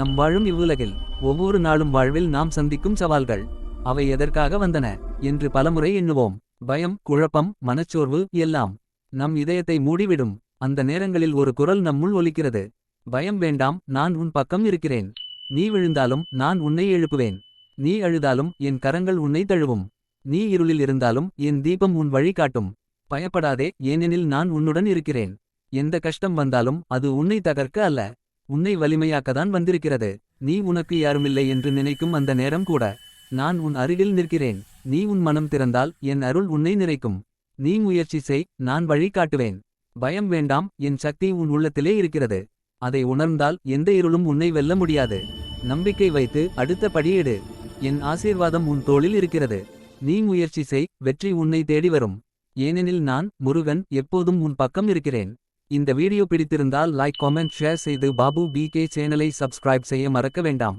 நம் வாழும் இவ்வுலகில் ஒவ்வொரு நாளும் வாழ்வில் நாம் சந்திக்கும் சவால்கள் அவை எதற்காக வந்தன என்று பலமுறை எண்ணுவோம். பயம் குழப்பம் மனச்சோர்வு எல்லாம் நம் இதயத்தை மூடிவிடும். அந்த நேரங்களில் ஒரு குரல் நம்முள் ஒலிக்கிறது. பயம் வேண்டாம் நான் உன் பக்கம் இருக்கிறேன். நீ விழுந்தாலும் நான் உன்னை எழுப்புவேன். நீ அழுதாலும் என் கரங்கள் உன்னை தழுவும். நீ இருளில் இருந்தாலும் என் தீபம் உன் வழி காட்டும். பயப்படாதே ஏனெனில் நான் உன்னுடன் இருக்கிறேன். எந்த கஷ்டம் வந்தாலும் அது உன்னை தகர்க்க அல்ல. உன்னை வலிமையாக்கத்தான் வந்திருக்கிறது. நீ உனக்கு யாருமில்லை என்று நினைக்கும் அந்த நேரம் கூட. நான் உன் அருகில் நிற்கிறேன். நீ உன் மனம் திறந்தால் என் அருள் உன்னை நிறைக்கும். நீ முயற்சி செய் நான் வழி காட்டுவேன். பயம் வேண்டாம் என் சக்தி உன் உள்ளத்திலே இருக்கிறது. அதை உணர்ந்தால் எந்த இருளும் உன்னை வெல்ல முடியாது. நம்பிக்கை வைத்து அடுத்த படியேடு என் ஆசீர்வாதம் உன் தோளில் இருக்கிறது. நீ முயற்சி செய் வெற்றி உன்னை தேடி வரும். ஏனெனில் நான் முருகன் எப்போதும் உன் பக்கம் இருக்கிறேன். இந்த வீடியோ பிடித்திருந்தால் லைக் காமெண்ட் ஷேர் செய்து பாபு பிகே சேனலை சப்ஸ்கிரைப் செய்ய மறக்க வேண்டாம்.